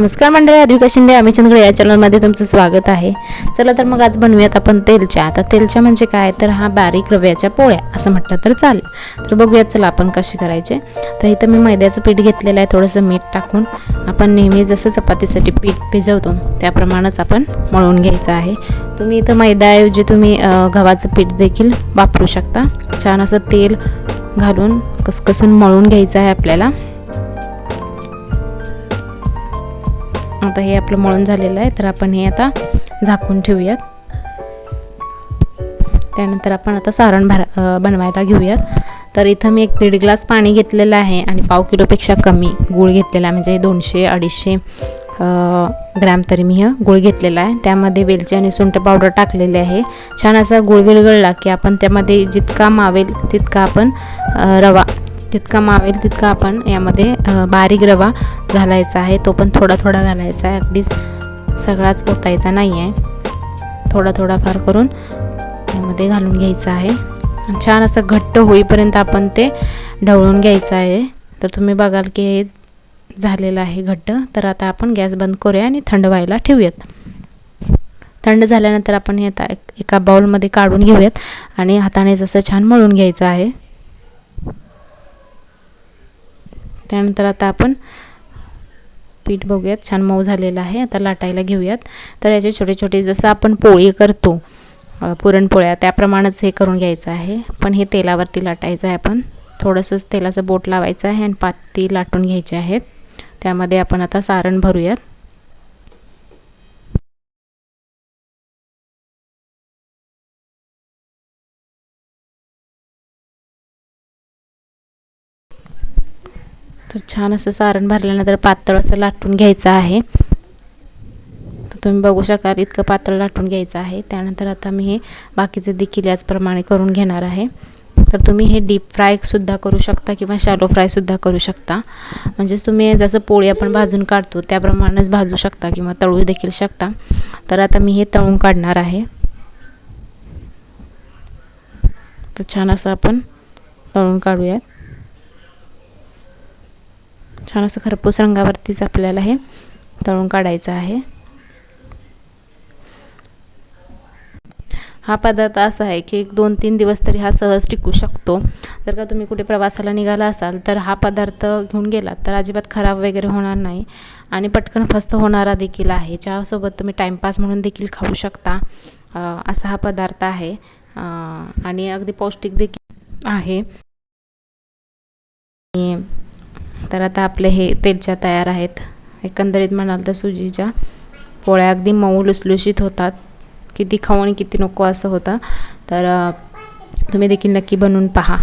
नमस्कार मंडळी अद्विका शिंदे आम्ही चंद्रगड या चॅनलमध्ये तुमचं स्वागत आहे. चला तर मग आज बनवूयात आपण तेलच्या. आता तेलच्या म्हणजे काय? तर हा बारीक रव्याच्या पोळ्या असं म्हटलं तर चालेल. तर बघूयात चला आपण कसे करायचे. तर इथं मी मैद्याचं पीठ घेतलेलं आहे थोडंसं मीठ टाकून. आपण नेहमी जसं चपातीसाठी पीठ भिजवतो त्याप्रमाणेच आपण मळून घ्यायचं आहे. तुम्ही इथं मैद्याऐवजी तुम्ही गव्हाचं पीठ देखील वापरू शकता. छान असं तेल घालून कसकसून मळून घ्यायचं आहे आपल्याला. आता हे आपलं मळून झालेलं आहे तर आपण हे आता झाकून ठेवूयात. त्यानंतर आपण आता सारण भरा बनवायला घेऊयात. तर इथं मी एक दीड ग्लास पाणी घेतलेलं आहे आणि पाव किलोपेक्षा कमी गूळ घेतलेला आहे म्हणजे दोनशे अडीचशे ग्रॅम तरी मी गुळ घेतलेला आहे. त्यामध्ये वेलची आणि सुंठ पावडर टाकलेले आहे. छान असा गुळ विरगळला की आपण त्यामध्ये जितका मावेल तितका आपण रवा जितका मावेल तितका आपण यामध्ये बारीक रवा घालायचा आहे. तो पण थोडा थोडा घालायचा आहे. अगदीच सगळाच ओतायचा नाही आहे थोडा थोडाफार करून यामध्ये घालून घ्यायचा आहे. छान असं घट्ट होईपर्यंत आपण ते ढवळून घ्यायचं आहे. तर तुम्ही बघाल की हे झालेलं आहे घट्ट. तर आता आपण गॅस बंद करूया आणि थंड व्हायला ठेवूयात. थंड झाल्यानंतर आपण हे आता एक- एका बाउलमध्ये काढून घेऊयात. आणि हाताने जसं छान मळून घ्यायचं आहे. त्यानंतर आता आपण पीठ बघूयात. छान मऊ झालेलं आहे. आता लाटायला घेऊयात. तर याचे छोटे छोटे जसं आपण पोळी करतो पुरणपोळ्या त्याप्रमाणेच हे करून घ्यायचं आहे. पण हे तेलावरती लाटायचं आहे आपण. थोडंसंच तेलाचं बोट लावायचं आहे आणि पाती लाटून घ्यायचे आहेत. त्यामध्ये आपण आता सारण भरूयात. तर छान असं सारण भरल्यानंतर पातळ असं लाटून घ्यायचं आहे. तर तुम्ही बघू शकाल इतकं पातळ लाटून घ्यायचं आहे. त्यानंतर आता मी हे बाकीचं देखील याचप्रमाणे करून घेणार आहे. तर तुम्ही हे डीप फ्रायसुद्धा करू शकता किंवा शॅलो फ्रायसुद्धा करू शकता. म्हणजेच तुम्ही जसं पोळी आपण भाजून काढतो त्याप्रमाणेच भाजू शकता किंवा तळू देखील शकता. तर आता मी हे तळून काढणार आहे. तर छान असं आपण तळून काढूयात. छान असं खरपूस रंगावरतीच आपल्याला हे तळून काढायचं आहे. हा पदार्थ असा आहे की एक दोन तीन दिवस तरी हा सहज टिकू शकतो. जर का तुम्ही कुठे प्रवासाला निघाला असाल तर हा पदार्थ घेऊन गेलात तर अजिबात खराब वगैरे होणार नाही आणि पटकन फस्त होणारा देखील आहे. चहासोबत तुम्ही टाईमपास म्हणून देखील खाऊ शकता. असा हा पदार्थ आहे. आणि अगदी पौष्टिक देखील आहे. आणि तर आता आपले हे तेलच्या तयार आहेत. एकंदरीत म्हणाल तर सुजीच्या पोळ्या अगदी मऊ लुसलुशीत होतात. किती खाऊ आणि किती नको असं होतं. तर तुम्ही देखील नक्की बनवून पहा.